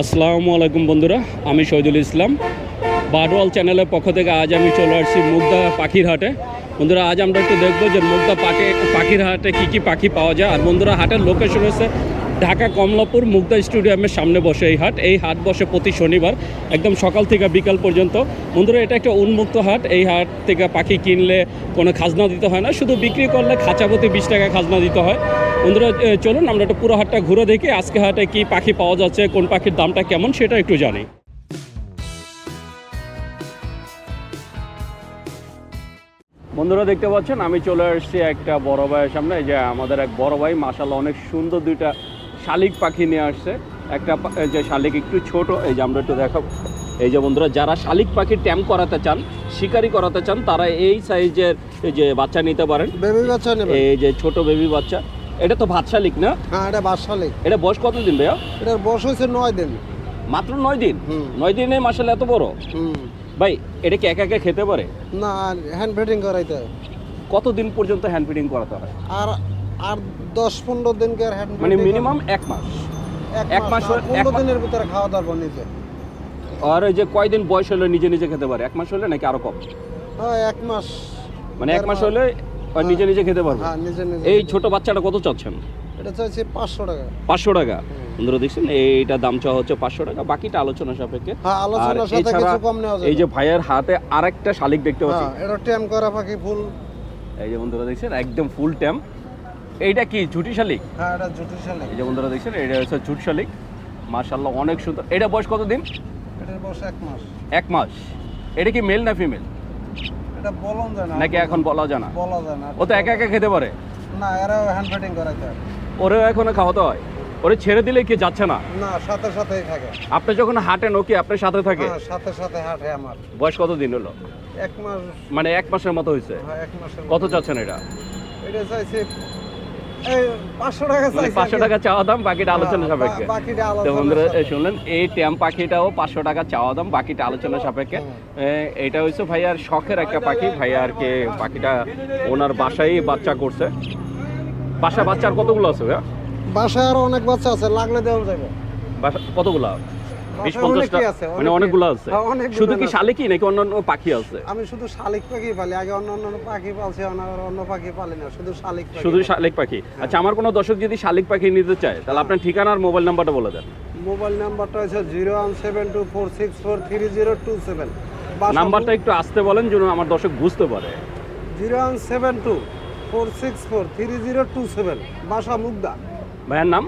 আসসালামু আলাইকুম বন্ধুরা, আমি শহীদুল ইসলাম। বাডওয়াল চ্যানেলের পক্ষ থেকে আজ আমি চলে আসছি মুগদা পাখির হাটে। বন্ধুরা, আজ আমরা একটু দেখব যে মুগদা পাখি পাখির হাটে কী কী পাখি পাওয়া যায়। আর বন্ধুরা, হাটের লোকেশন হচ্ছে ঢাকা কমলাপুর মুগদা স্টেডিয়ামের সামনে বসে এই হাট। এই হাট বসে প্রতি শনিবার একদম সকাল থেকে বিকাল পর্যন্ত। বন্ধুরা, এটা একটা উন্মুক্ত হাট। এই হাট থেকে পাখি কিনলে কোনো খাজনা দিতে হয় না। শুধু বিক্রি করলে খাঁচাপতি বিশ টাকা খাজনা দিতে হয়। বন্ধুরা চলুন, আমরা একটা পুরো হাটটা ঘুরে দেখি। আজকে হাটে কি পাখি পাওয়া যাচ্ছে, কোন পাখির দামটা কেমন সেটা একটু জানি। বন্ধুরা, দেখতে পাচ্ছেন, আমি চলে আসছি একটা বড় ভাইয়ের সামনে। যে আমাদের এক বড় ভাই মাসাল্লাহ অনেক সুন্দর দুইটা শালিক পাখি নিয়ে আসছে। একটা যে শালিক একটু ছোট এই যে আমরা একটু দেখাবো এই যে বন্ধুরা যারা শালিক পাখি ট্যাম্প করাতে চান শিকারি করাতে চান তারা এই সাইজের যে বাচ্চা নিতে পারেন। বেবি বাচ্চা নেবে এই যে ছোট বেবি বাচ্চা। এটা তো ভাত শালিক না? হ্যাঁ এটা বাসালে এটা বয়স কতদিন ভাইয়া? এটার বয়স হয়েছে নয় দিন। মাত্র নয় দিন? হুম। নয় দিনে মাসাল্লাহ এত বড়? ভাই এটা কি একা একা খেতে পারে? না হ্যান্ড ফিটিং করাইতে। কতদিন পর্যন্ত হ্যান্ড ফিডিং করাতে হয়? আর আর দশ পনেরো দিনকে আর হ্যান্ড মানে মিনিমাম এক মাস। এক মাস পনেরো দিনের ভিতরে খাওয়া দাওয়া নিজে। আর এই যে কয়দিন বয়স হলে নিজে নিজে খেতে পারে? এক মাস হলে নাকি আরও কম? হ্যাঁ এক মাস। মানে এক মাস। হলে আর নিজে নিজে খেতে পারবে? হ্যাঁ নিজে নিজে এই ছোট বাচ্চাটা কত চাচ্ছেন? এটা চাইছে পাঁচশো টাকা। পাঁচশো টাকা? বন্ধুরা দেখছেন এইটা দাম চাওয়া হচ্ছে পাঁচশো টাকা বাকিটা আলোচনা সাপেক্ষে। হ্যাঁ আর এছাড়া কিছু কম নেওয়া এই যে ভাইয়ের হাতে আরেকটা শালিক দেখতে পাচ্ছি। হ্যাঁ এটা ট্যাম করা পাখি ফুল। এই যে বন্ধুরা দেখছেন একদম ফুল ট্যাম। এইটা কি ঝুটি শালিক? হ্যাঁ এটা জুটি শালে এই যে বন্ধুরা দেখছেন এটা হচ্ছে ঝুট শালিক। মার্শাল্লাহ অনেক সুন্দর। এটা বয়স কতদিন? এটার বয়স এক মাস। এক মাস। এটা কি মেল না ফিমেল এটা বলন যায় না। নাকি এখন বলা জানা বলা যায় না। ও তো একা একা খেতে পারে? না এরাও হ্যান্ড ফিটিং করাইতে হয় ওরেও এখনও খাওয়াতে হয়? ওরে ছেড়ে দিলে কি যাচ্ছে না? না সাথে সাথেই থাকে। আপনি যখন হাঁটেন ও কি আপনার সাথে থাকে? হ্যাঁ সাথে সাথে হাঁটে আমার। বয়স কত দিন হলো? এক মাস। মানে এক মাসের মতো হয়েছে। হ্যাঁ এক মাসের কত চাচ্ছেন এটা? এটা চাইছে পাঁচশো টাকা মানে টাকা চাওয়া দাম বাকিটা আলোচনা হ্যাঁ, সাপেক্ষে। তো বন্ধুরা শুনলেন এই ট্যাম পাখিটাও পাঁচশো টাকা চাওয়া দাম বাকিটা আলোচনা সাপেক্ষে। এ, এটা হচ্ছে ভাইয়ার শখের একটা পাখি। ভাইয়া আর কি পাখিটা ওনার বাসায় বাচ্চা করছে। বাসা বাচ্চার কতগুলো আছে ভাইয়া? বাসায় আরও অনেক বাচ্চা আছে লাগলে দেওয়া যাবে। বাসা কতগুলো? বিশ পঞ্চাশটা মানে অনেকগুলো আছে। হ্যাঁ, শুধু কি। শালিকই নাকি অন্যান্য পাখি আছে? আমি শুধু শালিক পাখি পালি আগে অন্য অন্য পাখি পালছি অন্য পাখি পালি না শুধু শালিক শুধু শালিক পাখি। আচ্ছা আমার কোনো দর্শক যদি শালিক পাখি নিতে চায় তাহলে আপনার ঠিকানা আর মোবাইল নাম্বারটা বলে দেন। মোবাইল নাম্বারটা হচ্ছে zero one seven two four six four three zero two seven. নাম্বারটা একটু আসতে বলেন যেন আমার দর্শক বুঝতে পারে। Zero one seven two four six four three zero two seven বাসা মুগদা। ভাইয়ের নাম?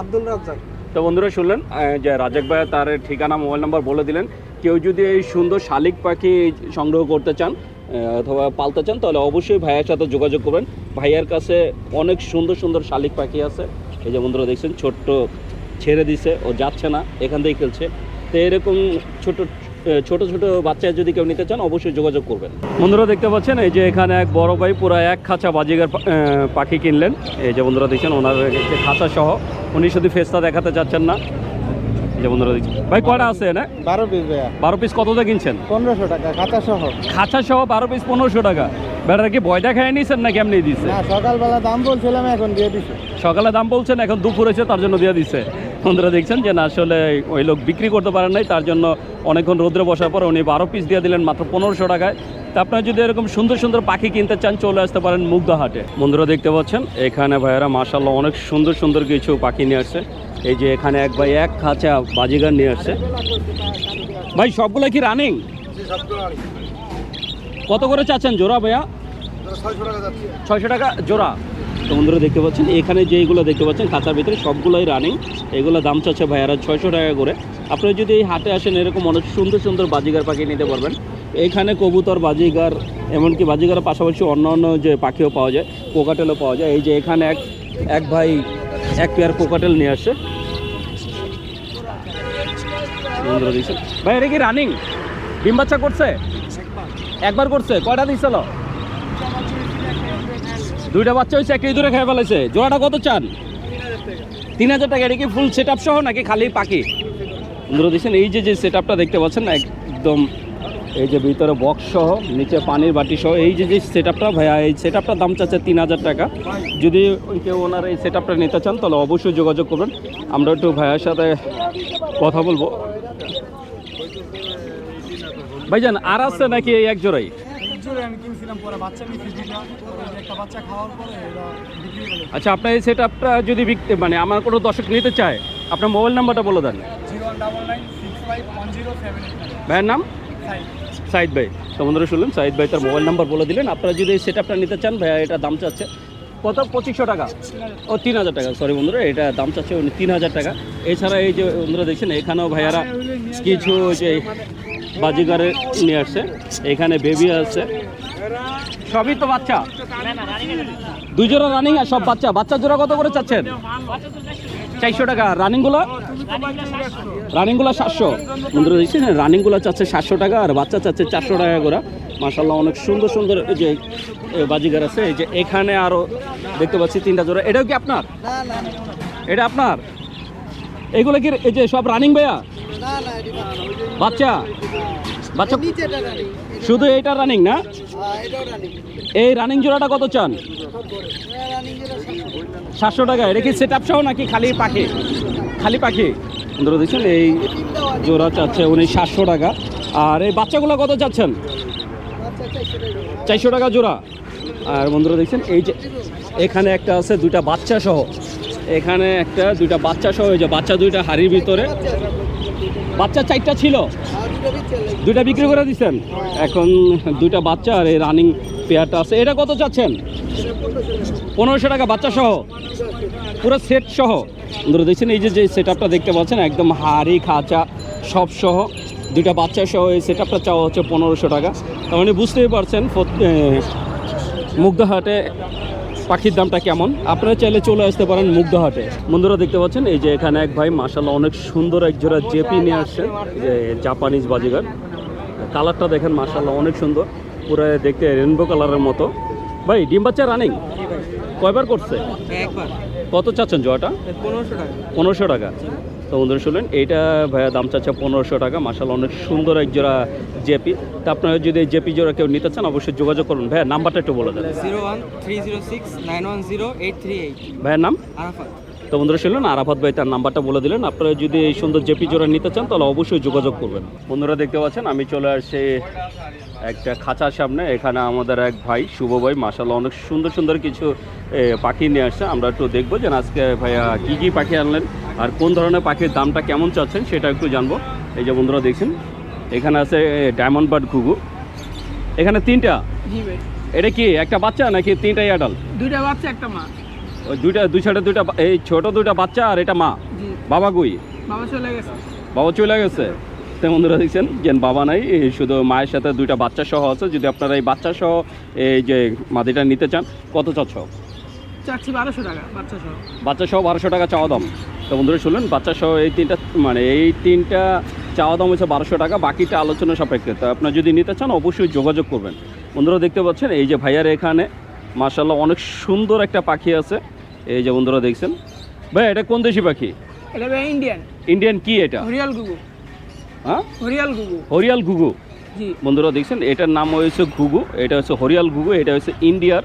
আব্দুল রাজ্জাক। তো বন্ধুরা শুনলেন যে রাজাক ভাইয়া তার ঠিকানা, মোবাইল নাম্বার বলে দিলেন। কেউ যদি এই সুন্দর শালিক পাখি সংগ্রহ করতে চান অথবা পালতে চান, তাহলে অবশ্যই ভাইয়ের সাথে যোগাযোগ করবেন। ভাইয়ার কাছে অনেক সুন্দর সুন্দর শালিক পাখি আছে। এই যে বন্ধুরা দেখছেন, ছোট্ট ছেড়ে দিছে, ও যাচ্ছে না, এখান থেকেই খেলছে। তো এরকম ছোট ছোট ছোট বাচ্চা যদি কেউ নিতে চান অবশ্যই যোগাযোগ করবেন। বন্ধুরা দেখতে পাচ্ছেন এই যে এখানে এক বড় ভাই পুরো এক খাঁচা বাজিগার পাখি কিনলেন। এই যে বন্ধুরা দেখছেন ওনার খাঁচা সহ উনি শুধু ফেসটা দেখাতে চাচ্ছেন না। যে বন্ধুরা দেখছেন ভাই কয়টা আছে না বারো পিস ভাইয়া। বারো পিস কত দিয়ে কিনছেন? পনেরোশো টাকা খাতা সহ। খাঁচা সহ বারো পিস পনেরোশো টাকা। বেটার কি ভয়টা খেয়ে নিয়েছেন না কেমনি দিচ্ছে সকালবেলা দাম বলছিলাম এখন দিয়ে দিচ্ছে সকালে দাম বলছেন এখন দুপুর হয়েছে তার জন্য দিয়ে দিচ্ছে বন্ধুরা দেখছেন যে না আসলে ওই লোক বিক্রি করতে পারেন নাই তার জন্য অনেকক্ষণ রোদ্রে বসার পর উনি বারো পিস দিয়ে দিলেন মাত্র পনেরোশো টাকায়। তা আপনারা যদি এরকম সুন্দর সুন্দর পাখি কিনতে চান চলে আসতে পারেন মুগ্ধাহাটে বন্ধুরা দেখতে পাচ্ছেন এখানে ভাইয়েরা মাসাল্লাহ অনেক সুন্দর সুন্দর কিছু পাখি নিয়ে আসছে। এই যে এখানে এক ভাই এক খাঁচা বাজিগার নিয়ে আসছে। ভাই সবগুলো কি রানিং কত করে চাচ্ছেন জোড়া ভাইয়া? ছয়শো টাকা যাচ্ছে। ছয়শো টাকা জোড়া। তো বন্ধুরা দেখতে পাচ্ছেন, এখানে যেইগুলো দেখতে পাচ্ছেন, খাঁচার ভিতরে সবগুলোই রানিং এগুলো দাম চাচ্ছে ভাইয়ারা ছয়শো টাকা করে। আপনারা যদি এই হাটে আসেন, এরকম অনেক সুন্দর সুন্দর বাজিগার পাখি নিতে পারবেন। এখানে কবুতর, বাজিগার, এমনকি বাজিগারের পাশাপাশি অন্য অন্য যে পাখিও পাওয়া যায় কোকাটেলও পাওয়া যায়। এই যে এখানে এক এক ভাই এক পেয়ার কোকাটেল নিয়ে আসে ভাই, এটা কি রানিং ডিম বাচ্চা করছে? একবার করছে। কয়টা দিছিল দুইটা বাচ্চা হয়েছে একটি দূরে খেয়ে ফেলেছে। জোড়াটা কত চান? তিন হাজার টাকা। এটা কি ফুল সেট আপ সহ নাকি খালি পাখি? বন্ধুরা, দেখছেন, এই যে যে সেট আপটা দেখতে পাচ্ছেন একদম এই যে ভিতরে বক্স সহ, নিচে পানির বাটি সহ, এই যে যে সেট আপটা ভাইয়া, এই সেট আপটার দাম চাচ্ছে তিন হাজার টাকা। যদি কেউ ওনার এই সেট আপটা নিতে চান, তাহলে অবশ্যই যোগাযোগ করবেন। আমরা একটু ভাইয়ার সাথে কথা বলব। ভাইজান, আর আছে নাকি এই এক জোড়াই? আমি কিনছিলাম পরে বাচ্চা নিচ্ছি দুইটা। একটা বাচ্চা খাওয়ার পরে এরা বিক্রি করে আচ্ছা আপনার এই সেট আপটা যদি বিকতে মানে আমার কোনো দর্শক নিতে চায় আপনার মোবাইল নাম্বারটা বলে দেন। Zero one double nine six five one zero seven ভাইয়ের নাম? সাইদ। ভাই। তো বন্ধুরা শুনলেন সাইদ ভাই তার মোবাইল নাম্বার বলে দিলেন। আপনারা যদি এই সেট আপটা নিতে চান ভাইয়া এটা দাম চাচ্ছে কত? পঁচিশশো টাকা। ও তিন হাজার টাকা সরি বন্ধুরা এটা দাম চাচ্ছে উনি তিন হাজার টাকা। এছাড়া এই যে বন্ধুরা দেখছেন এখানেও ভাইয়ারা কিছু যে বাজিগারে নিয়ে আসছে এখানে বেবি আছে। সবই তো বাচ্চা। দুই জোড়া রানিং আর সব বাচ্চা। বাচ্চা জোড়া কত করে চাচ্ছেন? চারশো টাকা। রানিংগুলো রানিংগুলো সাতশো। বন্ধুরা দেখছেন? রানিংগুলো চাচ্ছে সাতশো টাকা আর বাচ্চা চাচ্ছে চারশো টাকা করে। মাসাল্লাহ অনেক সুন্দর সুন্দর এই যে বাজিগার আছে। এই যে এখানে আরও দেখতে পাচ্ছি তিনটা জোড়া। এটাও কি আপনার? না না এটা আপনার? এগুলো কি এই যে সব রানিং ভাইয়া? বাচ্চা? বাচ্চা শুধু এইটা রানিং না? এই রানিং জোড়াটা কত চান? সাতশো টাকা। এটা কি সেট আপ সহ নাকি খালি পাখি? খালি পাখি? বন্ধুরা, দেখছেন, এই জোড়া চাচ্ছে উনি সাতশো টাকা। আর এই বাচ্চাগুলো কত চাচ্ছেন? চারশো টাকা জোড়া। আর বন্ধুরা, দেখছেন, এই যে এখানে একটা আছে দুইটা বাচ্চা সহ। এখানে একটা, দুইটা বাচ্চা সহ, এই যে বাচ্চা দুইটা হাড়ির ভিতরে। বাচ্চা চারটা ছিল। দুইটা বিক্রি করে দিচ্ছেন এখন দুইটা বাচ্চা আর এই রানিং পেয়ারটা আছে। এটা কত চাচ্ছেন? পনেরোশো টাকা বাচ্চা সহ। পুরো সেট সহ। ধরে দেখছেন, এই যে যে সেট দেখতে পাচ্ছেন, একদম হাড়ি, খাঁচা, সব সহ। দুইটা বাচ্চা সহ এই সেট চাওয়া হচ্ছে পনেরোশো টাকা। তার মানে বুঝতেই পারছেন মুগ্ধাহাটে পাখির দামটা কেমন? আপনারা চাইলে চলে আসতে পারেন মুগ্ধহাটে। বন্ধুরা দেখতে পাচ্ছেন এই যে এখানে এক ভাই মাসাল্লাহ অনেক সুন্দর এক জোড়া জেপি নিয়ে আসছে যে জাপানিজ বাজিগার। কালারটা দেখেন মাসাল্লাহ অনেক সুন্দর। পুরো দেখতে রেনবো কালারের মতো। ভাই ডিম বাচ্চা রানিং কয়বার করছে? কত চাচ্ছেন জোয়াটা পনেরোশো টাকা। পনেরোশো টাকা। তো বন্ধুরা শুনলেন এইটা ভাইয়া দাম চাচ্ছে পনেরোশো টাকা। মাসাল অনেক সুন্দর এক জোড়া জেপি। তা আপনারা যদি এই জেপি জোড়া কেউ নিতে চান অবশ্যই যোগাযোগ করুন। ভাইয়া নাম্বারটা একটু বলে দেন। Zero one three zero six nine one zero eight three eight. ভাইয়ের নাম? আরাফাত। তো বন্ধুরা শুনলেন আরাফাত ভাই তার নাম্বারটা বলে দিলেন। আপনারা যদি এই সুন্দর জেপি জোড়া নিতে চান তাহলে অবশ্যই যোগাযোগ করবেন। বন্ধুরা দেখতে পাচ্ছেন আমি চলে আসছি একটা খাঁচার সামনে এখানে আমাদের এক ভাই শুভ ভাই মাসাল্লাহ অনেক সুন্দর সুন্দর কিছু পাখি নিয়ে আসছে। আমরা একটু দেখব যে আজকে ভাইয়া কী কী পাখি আনলেন আর কোন ধরনের পাখির দামটা কেমন চাচ্ছেন সেটা একটু জানব। এই যে বন্ধুরা দেখছেন এখানে আছে ডায়মন্ড বার্ড ঘুঘু। এখানে তিনটা? এটা কি একটা বাচ্চা নাকি তিনটাই অ্যাডাল দুইটা বাচ্চা একটা মা। ওই দুইটা দুই সাইডে দুইটা এই ছোট দুইটা বাচ্চা আর এটা মা? বাবা গুই বাবা চলে গেছে। বাবা চলে গেছে? তো বন্ধুরা দেখছেন যে বাবা নাই শুধু মায়ের সাথে দুইটা বাচ্চা সহ আছে। যদি আপনারা এই বাচ্চা সহ এই যে মাদিটা নিতে চান কত চাচ্ছ? চাচ্ছি বারোশো টাকা বাচ্চা সহ। বাচ্চা সহ বারোশো টাকা চাওয়া দাম। তো বন্ধুরা শুনলেন বাচ্চা সহ এই তিনটা মানে এই তিনটা চাওয়া দাম হচ্ছে বারোশো টাকা বাকিটা আলোচনা সাপেক্ষে। তো আপনার যদি নিতে চান অবশ্যই যোগাযোগ করবেন। বন্ধুরা দেখতে পাচ্ছেন এই যে ভাইয়ার এখানে মার্শাল্লাহ অনেক সুন্দর একটা পাখি আছে। এই যে বন্ধুরা দেখছেন ভাই এটা কোন দেশি পাখি? এটা ইন্ডিয়ান। ইন্ডিয়ান কি এটা? হরিয়াল গুগু। হ্যাঁ? হরিয়াল ঘুঘু। বন্ধুরা দেখছেন এটার নাম হয়েছে ঘুঘু এটা হচ্ছে হরিয়াল ঘুঘু এটা হচ্ছে ইন্ডিয়ার।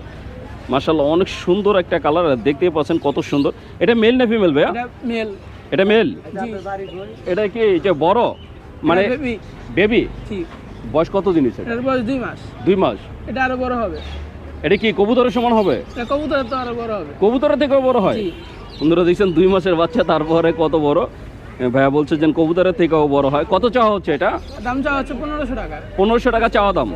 মার্শাল্লাহ অনেক সুন্দর একটা কালার দেখতে পাচ্ছেন কত সুন্দর। এটা মেল না ফিমেল ভাইয়া? মেল এটা মেল এটা কি যে বড়? মানে বেবি বয়স কত দিন হয়েছে? বয়স দুই মাস। দুই মাস? এটা আরও বড় হবে। এটা কি কবুতরের সমান হবে? এটা কবুতর তো আরও বড় হবে। কবুতরের থেকেও বড় হয়? জি। বন্ধুরা দেখছেন দুই মাসের বাচ্চা তারপরে কত বড়? ভাইয়া বলছে যে কবুতরের থেকেও বড় হয়। কত চাওয়া হচ্ছে এটা? দাম চাওয়া হচ্ছে পনেরোশো টাকা। পনেরোশো টাকা চাওয়া দাম।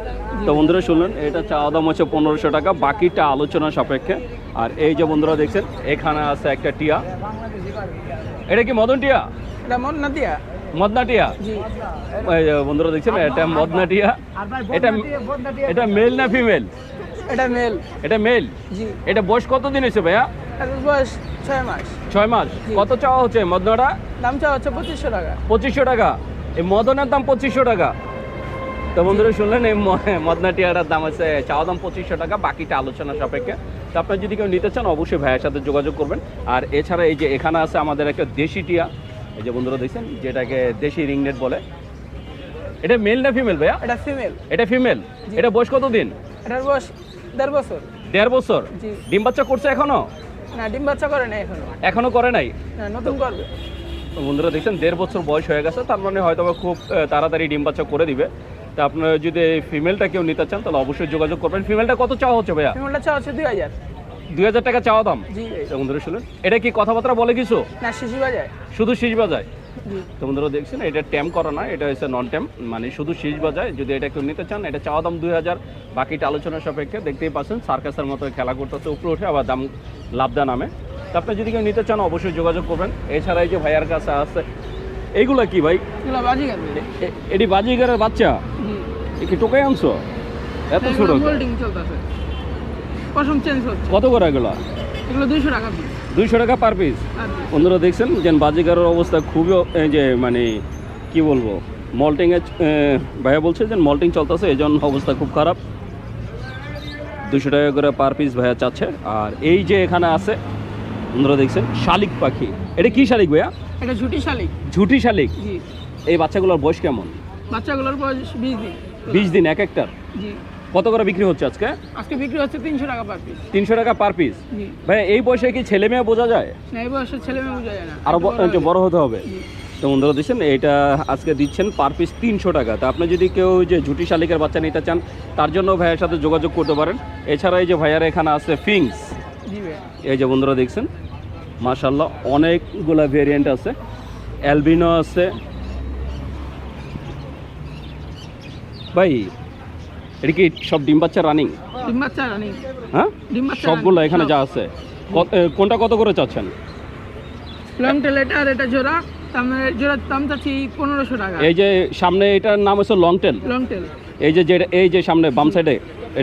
তো বন্ধুরা শুনলেন এটা চাওয়া দাম হচ্ছে পনেরোশো টাকা। বাকিটা আলোচনা সাপেক্ষে। আর এই যে বন্ধুরা দেখছেন এখানে আছে একটা টিয়া। এটা কি মদন টিয়া? এটা মদনা টিয়া। জি। এই যে বন্ধুরা দেখছেন এটা মদনা টিয়া। এটা এটা মেল না ফিমেল? এটা মেল। এটা মেল? এটা বয়স কত দিন হয়েছে ভাইয়া? বয়স ছয় মাস। ছয় মাস। কত চাওয়া হচ্ছে মদনাটা? দাম চাওয়া হচ্ছে পঁচিশশো টাকা। পঁচিশশো টাকা। এই মদনের দাম পঁচিশশো টাকা। তো বন্ধুরা শুনলেন এই মদনা দাম আছে চাওয়া দাম পঁচিশশো টাকা বাকিটা আলোচনা সাপেক্ষে। তো আপনার যদি কেউ নিতে চান অবশ্যই ভাইয়ের সাথে যোগাযোগ করবেন। আর এছাড়া এই যে এখানে আছে আমাদের একটা দেশি টিয়া। এই যে বন্ধুরা দেখছেন যেটাকে দেশি রিংনেট বলে। এটা মেল না ফিমেল ভাইয়া? এটা ফিমেল এটা ফিমেল এটা বয়স কত দিন এটার বয়স দেড় বছর। দেড় বছর? ডিম বাচ্চা করছে এখনও? না ডিম বাচ্চা করে নাই এখনও। এখনও করে নাই? না নতুন করবে। বন্ধুরা দেখছেন দেড় বছর বয়স হয়ে গেছে তার মানে হয়তো খুব তাড়াতাড়ি ডিম বাচ্চা করে দিবে। তা আপনারা যদি ফিমেলটা কেউ নিতে চান তাহলে অবশ্যই যোগাযোগ করবেন। ফিমেলটা কত চাওয়া হচ্ছে ভাইয়া? ফিমেলটা চাওয়া হচ্ছে দুই হাজার। দুই হাজার টাকা চাওয়া দাম? জি। বন্ধুরা শুনুন এটা কি কথাবার্তা বলে কিছু? না শিশু বাজায়। শুধু শীষ বাজায়? জি তো বন্ধুরা দেখছেন এটা ট্যাম করা না এটা হচ্ছে নন ট্যাম মানে শুধু শীষ বাজায় যদি এটা কেউ নিতে চান এটা চাওয়া দাম দুই হাজার বাকিটা আলোচনা সাপেক্ষে দেখতেই পাচ্ছেন সার্কাসের মতো খেলা করতেছে উপরে উঠে আবার দাম লাভদা নামে। তো আপনি যদি কেউ নিতে চান অবশ্যই যোগাযোগ করবেন। এছাড়া এই যে ভাইয়ার কাছে আছে এইগুলা কি ভাই? এটি বাজিগারের বাচ্চা? কি টোকাই আনছো? এত ছোট? হচ্ছে। কত করে এগুলো? এগুলো দুইশো টাকা দুইশো টাকা পার পিস বন্ধুরা দেখছেন যে বাজিগারের অবস্থা খুবই যে মানে কি বলব মল্টিং এ ভাইয়া বলছে যে মল্টিং চলতেছে এই জন্য অবস্থা খুব খারাপ। দুশো টাকা করে পার পিস ভাইয়া চাচ্ছে। আর এই যে এখানে আছে বন্ধুরা দেখছেন শালিক পাখি। এটা কি শালিক ভাইয়া? এটা ঝুটি শালিক। ঝুটি শালিক? এই বাচ্চাগুলোর বয়স কেমন? বাচ্চাগুলোর বয়স বিশ দিন। বিশ দিন এক একটার? জি। কত করে বিক্রি হচ্ছে আজকে? আজকে বিক্রি হচ্ছে তিনশো টাকা পার পিস তিনশো টাকা পার পিস ভাই এই বয়সে কি ছেলে মেয়ে বোঝা যায়? না এই বয়সের ছেলে মেয়ে বোঝা যায় না। আরও বড় হতে হবে। তো বন্ধুরা দিচ্ছেন এটা আজকে দিচ্ছেন পার পিস তিনশো টাকা। তা আপনি যদি কেউ যে ঝুটি শালিকের বাচ্চা নিতে চান তার জন্য ভাইয়ের সাথে যোগাযোগ করতে পারেন। এছাড়া এই যে ভাইয়ার এখানে আছে ফিংস জি ভাই এই যে বন্ধুরা দেখছেন? মাশাল্লাহ অনেকগুলা ভেরিয়েন্ট আছে। অ্যালবিনো আছে। ভাই এটা কি সব ডিম বাচ্চা রানিং ডিম বাচ্চা রানিং হ্যাঁ? ডিম বাচ্চা সবগুলো এখানে যা আছে। কোনটা কত করে চাচ্ছেন? লং টেল এটা আর এটা জোড়া। তাহলে জোড়া দাম চাচ্ছি পনেরোশো টাকা। এই যে সামনে এটার নাম হচ্ছে লং টেল লং টেল এই যে যেটা এই যে সামনে বাম সাইডে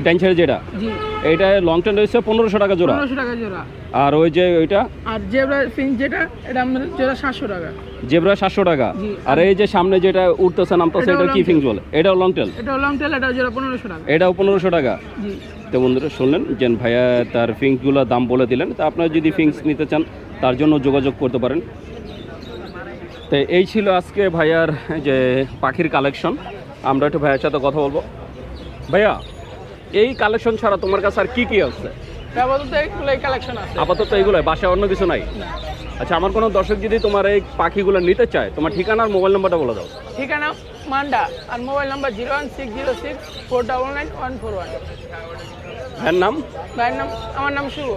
ডাইন সাইডে যেটা? জি। এইটা লং টেন হচ্ছে পনেরোশো টাকা জোড়া। পনেরোশো টাকা জোড়া। আর ওই যে ওইটা? আর জেব্রা ফিঞ্চ যেটা এটা আমাদের জোড়া সাতশো টাকা। জেব্রা সাতশো টাকা। আর এই যে সামনে যেটা উঠতেছে নামতেছে এটা কি ফিংস বলে? এটাও লং টেল এটাও লং টেল এটাও জোড়া পনেরোশো টাকা। এটাও পনেরোশো টাকা। জি। তো বন্ধুরা শুনলেন যে ভাইয়া তার ফিংসগুলোর দাম বলে দিলেন। তা আপনারা যদি ফিংস নিতে চান তার জন্য যোগাযোগ করতে পারেন। তো এই ছিল আজকে ভাইয়ার যে পাখির কালেকশন আমরা একটু ভাইয়ার সাথে কথা বলব। ভাইয়া এই কালেকশন ছাড়া তোমার কাছে আর কি কি আছে? আপাতত এইগুলোই কালেকশন আছে। আপাতত বাসায় অন্য কিছু নাই? আচ্ছা আমার কোনো দর্শক যদি তোমার এই পাখিগুলো নিতে চায় তোমার ঠিকানা আর মোবাইল নাম্বারটা বলে দাও। ঠিকানা মান্ডা আর mobile number zero one six zero six four double nine one four one. ভাইয়ের নাম? ভাইয়ের নাম আমার নাম শুভ।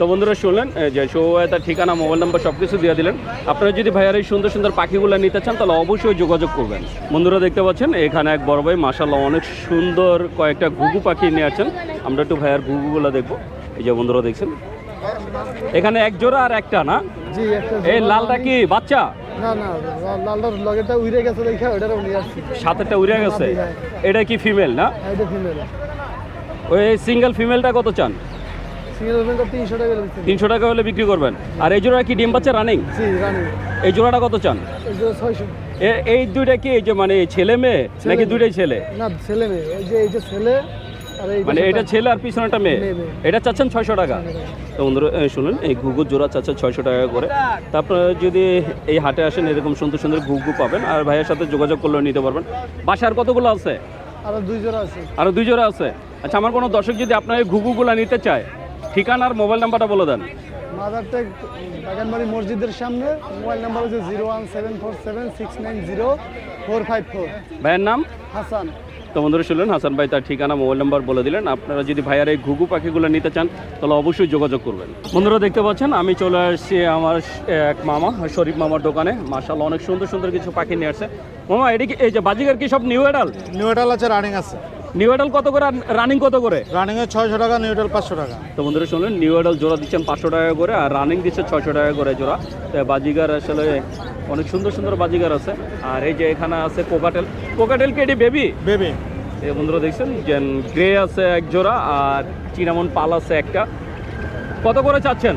তো বন্ধুরা শুনলেন যে সৌভাই তার ঠিকানা মোবাইল নাম্বার সব কিছু দিয়ে দিলেন। আপনারা যদি ভাইয়ার এই সুন্দর সুন্দর পাখিগুলো নিতে চান তাহলে অবশ্যই যোগাযোগ করবেন। বন্ধুরা দেখতে পাচ্ছেন এখানে এক বড় ভাই মাসাল্লাহ অনেক সুন্দর কয়েকটা ঘুঘু পাখি নিয়ে আছেন আমরা একটু ভাইয়ার ঘুঘুগুলো দেখব। এই যে বন্ধুরা দেখছেন এখানে এক জোড়া আর একটা না? এই লালটা কি বাচ্চা? সাতেরটা উড়ে গেছে? এটা কি ফিমেল না? ওই সিঙ্গেল ফিমেলটা কত চান? তিনশো টাকা হলে বিক্রি করবেন। আর এই জোড়া কি ডিম বাচ্চা রানিং এই জোড়াটা কত চান? এই দুইটা কি এই যে মানে ছেলে মেয়ে? নাকি দুইটাই ছেলে? না ছেলে মেয়ে। এই যে এই যে ছেলে মানে এটা ছেলে আর পিছনেটা মেয়ে? মেয়ে। এটা চাচ্ছেন ছয়শো টাকা। তো বন্ধুরা শুনুন এই ঘুঘুর জোড়া চাচ্ছে ছয়শো টাকা করে। তারপরে যদি এই হাটে আসেন এরকম সুন্দর সুন্দর ঘুঘু পাবেন আর ভাইয়ের সাথে যোগাযোগ করলেও নিতে পারবেন। বাসার কতগুলো আছে? আর দুই জোড়া আছে। আরও দুই জোড়া আছে? আচ্ছা আমার কোনো দর্শক যদি আপনার এই ঘুঘুগুলো নিতে চায় ঠিকানা আর মোবাইল নাম্বারটা বলে দেন। মাদারটেক বাগানবাড়ি মসজিদের সামনে মোবাইল নাম্বার হচ্ছে zero one seven four seven six nine zero four five four. ভাইয়ের নাম? হাসান। তো বন্ধুরা শুনলেন হাসান ভাই তার ঠিকানা মোবাইল নাম্বার বলে দিলেন। আপনারা যদি ভাইয়ার এই ঘুঘু পাখিগুলো নিতে চান তাহলে অবশ্যই যোগাযোগ করবেন। বন্ধুরা দেখতে পাচ্ছেন আমি চলে আসছি আমার এক মামা শরীফ মামার দোকানে। মাসাল অনেক সুন্দর সুন্দর কিছু পাখি নিয়ে আসছে। মামা এটা কি এই যে বাজিগার কি সব নিউ এডাল নিউটাল আছে রানিং আছে। নিউ এডাল কত করে রানিং কত করে? রানিং এ ছয়শো টাকা নিউটাল পাঁচশো টাকা। তো বন্ধুরা শুনলেন নিউ এডাল জোড়া দিচ্ছেন পাঁচশো টাকা করে আর রানিং দিচ্ছে ছয়শো টাকা করে জোড়া। তো বাজিগার আসলে অনেক সুন্দর সুন্দর বাজিগার আছে। আর এই যে এখানে আছে কোকাটেল কোকাটেল কি এটি বেবি বেবি এই বন্ধুরা দেখছেন যে গ্রে আছে এক জোড়া আর চিনামন পাল আছে একটা। কত করে চাচ্ছেন?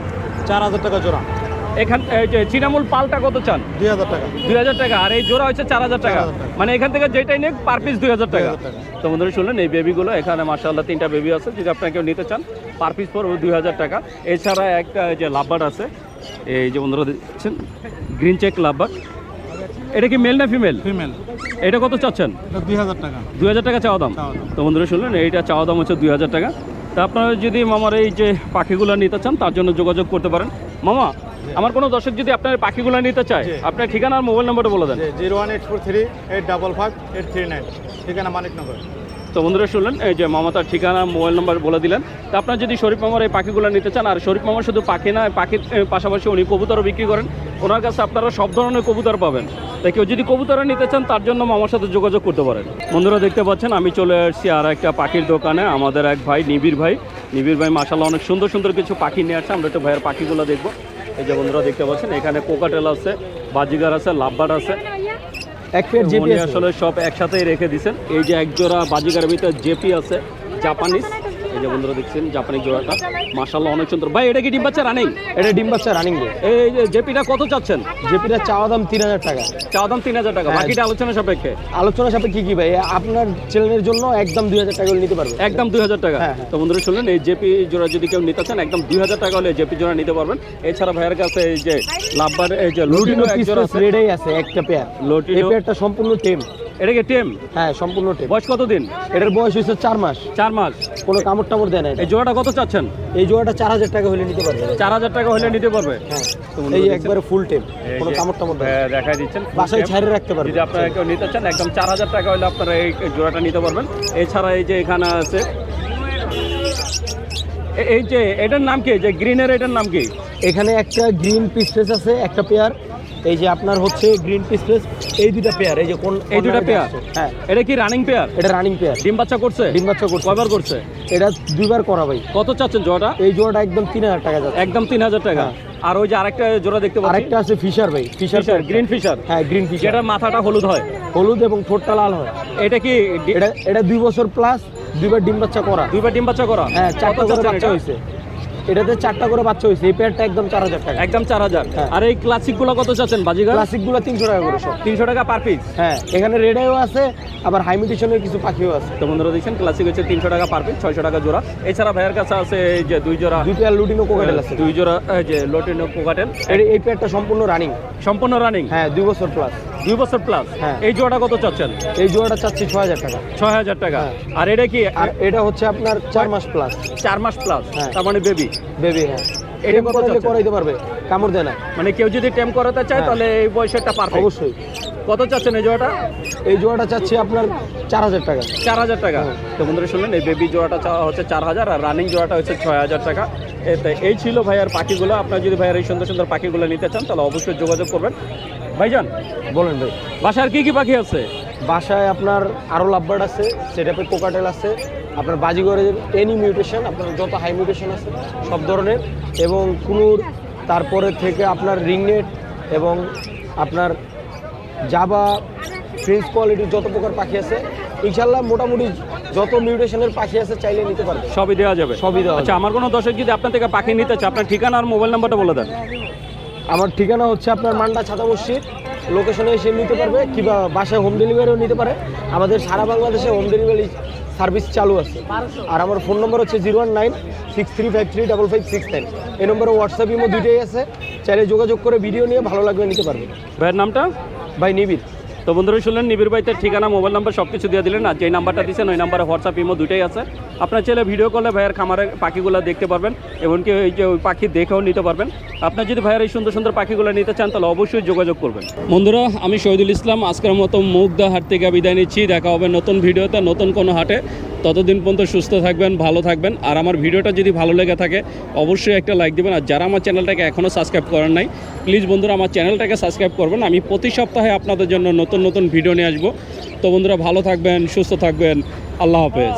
চার হাজার টাকা জোড়া। এখান এই যে চিনামুল পালটা কত চান? দুই হাজার টাকা। দুই হাজার টাকা। আর এই জোড়া হচ্ছে চার হাজার টাকা। মানে এখান থেকে যেটাই নেই পার পিস দুই হাজার টাকা। 2,000 টাকা। তো বন্ধুরা শুনলেন এই বেবিগুলো এখানে মাসাল্লাহ তিনটা বেবি আছে। যদি আপনারা কেউ নিতে চান পার পিস পর দুই হাজার টাকা। এছাড়া একটা যে লাভবার্ড আছে এই যে বন্ধুরা দেখছেন গ্রিন চেক লাভবার্ড। এটা কি মেল না ফিমেল ফিমেল এটা কত চাচ্ছেন? দুই হাজার টাকা। দুই হাজার টাকা চাওয়া দাম। তো বন্ধুরা শুনলেন এইটা চাওয়া দাম হচ্ছে দুই হাজার টাকা। তা আপনারা যদি মামার এই যে পাখিগুলো নিতে চান তার জন্য যোগাযোগ করতে পারেন। মামা আমার কোনো দর্শক যদি আপনার পাখিগুলো নিতে চায় আপনার ঠিকানা আর মোবাইল নাম্বারটা বলে দেন। Zero one eight four three eight double five eight three nine. ঠিকানা মানিকনগর। তো বন্ধুরা শুনলেন এই যে মামা তার ঠিকানা মোবাইল নাম্বার বলে দিলেন। তা আপনার যদি শরীফ মামার এই পাখিগুলো নিতে চান আর শরীফ মামা শুধু পাখি না পাখির পাশাপাশি উনি কবুতরও বিক্রি করেন ওনার কাছে আপনারা সব ধরনের কবুতর পাবেন। তাই কেউ যদি কবুতর নিতে চান তার জন্য মামার সাথে যোগাযোগ করতে পারেন। বন্ধুরা দেখতে পাচ্ছেন আমি চলে আসছি আর একটা পাখির দোকানে আমাদের এক ভাই নিবির ভাই। নিবির ভাই মাসাল্লাহ অনেক সুন্দর সুন্দর কিছু পাখি নিয়ে আসছে আমরা একটু ভাইয়ের পাখিগুলো দেখব। এই যে বন্ধুরা দেখতে পাচ্ছেন এখানে কোকাটেল আছে বাজিগার আছে লাভবার আছে। এক পেয়ার জিপি আসলে সব একসাথেই রেখে দিছেন। এই যে একজোড়া বাজিগার বাজিগারের ভিতরে জেপি আছে জাপানিজ। এই যে বন্ধুরা দেখছেন জাপানি জোড়াটা। মাশাল্লাহ অনেক সুন্দর। ভাই এটা কি ডিম বাচ্চা রানিং এটা ডিম বাচ্চা রানিং এই যে জেপিটা কত চাচ্ছেন? জিপিটা চাওয়া দাম তিন হাজার টাকা। চাওয়া দাম তিন হাজার টাকা। হ্যাঁ। বাকিটা আলোচনা সাপেক্ষে? আলোচনা সাপেক্ষে কি কি ভাই? আপনার চ্যানেলের জন্য একদম দুই হাজার টাকা নিতে পারবে একদম দুই হাজার টাকা। হ্যাঁ, হ্যাঁ। তো বন্ধুরা শুনলেন এই জেপি জোড়া যদি কেউ নিতে চান একদম দুই হাজার টাকা হলে জেপি জোড়া নিতে পারবেন। এছাড়া ভাইয়ের কাছে এই যে লাভবার এই যে লুটিনো এক জোড়া আছে। রেডেই আছে একটা পেয়ার এই লুটিনো পেয়ারটা সম্পূর্ণ টেম এটা কি টেম? হ্যাঁ সম্পূর্ণ টেম। বয়স কত দিন এটার বয়স হয়েছে চার মাস। চার মাস। কোনো কামড় টামড় দেয় না এই জোড়াটা কত চাচ্ছেন? এই জোড়াটা চার হাজার টাকা হলে নিতে পারবে। চার হাজার টাকা হলে নিতে পারবে? হ্যাঁ। এই একবারে ফুল টেম। কোনো কামড় টামড় দেয় দেখাই দিচ্ছেন বাসায় ছাড়ে রাখতে পারবে। যদি আপনারা কেউ নিতে চান একদম চার হাজার টাকা হলে আপনারা এই জোড়াটা নিতে পারবেন। এছাড়া এই যে এখানে আছে এই যে এটার নাম কি? যে গ্রিনের এটার নাম কি? এখানে একটা গ্রিন পিসলেস আছে একটা পেয়ার এই যে আপনার হচ্ছে গ্রিন পিসলেস এই দুইটা পেয়ার এই যে কোন এই দুটা পেয়ার হ্যাঁ। এটা কি রানিং পেয়ার এটা রানিং পেয়ার ডিম বাচ্চা করছে? ডিম বাচ্চা করছে। কয়বার করছে? এটা দুইবার করা ভাই। কত চাচ্ছেন জোড়াটা? এই জোড়াটা একদম তিন হাজার টাকা যাচ্ছে। একদম তিন হাজার টাকা। আর ওই যে আরেকটা জোড়া দেখতে পাচ্ছি। আরেকটা আছে ফিশার ভাই। ফিশার গ্রিন ফিশার হ্যাঁ গ্রিন ফিশার যেটা মাথাটা হলুদ হয়। হলুদ এবং ঠোঁটটা লাল হয়। এটা কি এটা এটা দুই বছর প্লাস দুইবার ডিম বাচ্চা করা। দুইবার ডিম বাচ্চা করা? হ্যাঁ চারটা বাচ্চা হয়েছে। এটাতে চারটা করে বাচ্চা হয়েছে। এই পেয়ারটা একদম চার হাজার টাকা। একদম চার হাজার। হ্যাঁ। আর এই ক্লাসিকগুলো কত চাচ্ছেন বাজিগার? ক্লাসিকগুলো তিনশো টাকা করে সব। তিনশো টাকা পার পিস হ্যাঁ এখানে রেডাইও আছে আবার হাইমিটেশনের কিছু পাখিও আছে। তো বন্ধুরা দেখছেন ক্লাসিক হচ্ছে তিনশো টাকা পার পিস ছয়শো টাকা জোড়া। এছাড়া ভাইয়ের কাছে আছে এই যে দুই জোড়া দুই পেয়ার লুটিনো কোকাটেল আছে। দুই জোড়া যে লোটিনো কোকাটেল এই- এই পেয়ারটা সম্পূর্ণ রানিং সম্পূর্ণ রানিং হ্যাঁ দুই বছর প্লাস দুই বছর প্লাস হ্যাঁ। এই জোড়াটা কত চাচ্ছেন? এই জোড়াটা চাচ্ছি ছয় হাজার টাকা। ছয় হাজার টাকা। হ্যাঁ। আর এটা কি আর এটা হচ্ছে আপনার চার মাস প্লাস চার মাস প্লাস হ্যাঁ। তার মানে বেবি বেবি হ্যাঁ। এটা এটা কত করাইতে পারবে? কামড় দেয় না। মানে কেউ যদি টেম করাতে চায় হ্যাঁ। তাহলে এই বয়সেরটা অবশ্যই। কত চাচ্ছেন এই জোড়াটা? এই জোড়াটা চাচ্ছি আপনার চার হাজার টাকা। চার হাজার টাকা। তো বন্ধুরা শুনলেন এই বেবি জোড়াটা চাওয়া হচ্ছে চার হাজার আর রানিং জোড়াটা হচ্ছে ছয় হাজার টাকা। এতে এই ছিল ভাইয়ার পাখিগুলো। আপনার যদি ভাইয়ার এই সুন্দর সুন্দর পাখিগুলো নিতে চান তাহলে অবশ্যই যোগাযোগ করবেন। ভাইজান বলেন ভাই। বাসার কি কি পাখি আছে? বাসায় আপনার আরও লাভবার্ড আছে সেটাপে কোকাটেল আছে আপনার বাজিগরের এনি মিউটেশন আপনার যত হাই মিউটেশন আছে সব ধরনের এবং কুনুর তারপরে থেকে আপনার রিংনেট এবং আপনার জাবা ফ্রেঞ্চ কোয়ালিটির যত প্রকার পাখি আছে ইনশাল্লাহ মোটামুটি যত মিউটেশনের পাখি আছে চাইলে নিতে পারবে সবই দেওয়া যাবে। সবই দেওয়া আচ্ছা আমার কোনো দর্শক যদি আপনার থেকে পাখি নিতে চায় আপনার ঠিকানা আর মোবাইল নাম্বারটা বলে দেন। আমার ঠিকানা হচ্ছে আপনার মান্ডা ছাতা মসজিদ। লোকেশনে এসে নিতে পারবে কিংবা বাসায় হোম ডেলিভারিও নিতে পারে। আমাদের সারা বাংলাদেশে হোম ডেলিভারি সার্ভিস চালু আছে। আর আমার ফোন নম্বর হচ্ছে zero one nine six three five three double five six nine এই নম্বরে হোয়াটসঅ্যাপ ইমো দুইটাই আছে। চাইলে যোগাযোগ করে ভিডিও নিয়ে ভালো লাগবে নিতে পারবে। ভাইয়ের নামটা? ভাই নিবির তো বন্ধুরা শুনলেন নিবির ভাইতে ঠিকানা, মোবাইল নাম্বার সব কিছু দিয়ে দিলেন। আর যেই নাম্বারটা দিচ্ছেন ওই নাম্বারে হোয়াটসঅ্যাপ ইমো দুটাই আছে। আপনার ছেলে ভিডিও কলে ভাইয়ের খামারের পাখিগুলো দেখতে পারবেন, এমনকি ওই যে ওই পাখি দেখেও নিতে পারবেন। আপনার যদি ভাইয়ের এই সুন্দর সুন্দর পাখিগুলো নিতে চান, তাহলে অবশ্যই যোগাযোগ করবেন। বন্ধুরা, আমি শহীদুল ইসলাম, আজকের মতো মুগ্ধা হাট থেকে বিদায় নিচ্ছি। দেখা হবে নতুন ভিডিওতে, নতুন কোনো হাটে। ততদিন পর্যন্ত সুস্থ থাকবেন, ভালো থাকবেন। আর আমার ভিডিওটা যদি ভালো লেগে থাকে, অবশ্যই একটা লাইক দেবেন। আর যারা আমার চ্যানেলটাকে এখনও সাবস্ক্রাইব করেন নাই প্লিজ বন্ধুরা, আমার চ্যানেলটাকে সাবস্ক্রাইব করবেন। আমি প্রতি সপ্তাহে আপনাদের জন্য নতুন নতুন ভিডিও নিয়ে আসব। তো বন্ধুরা ভালো থাকবেন সুস্থ থাকবেন। আল্লাহ হাফেজ।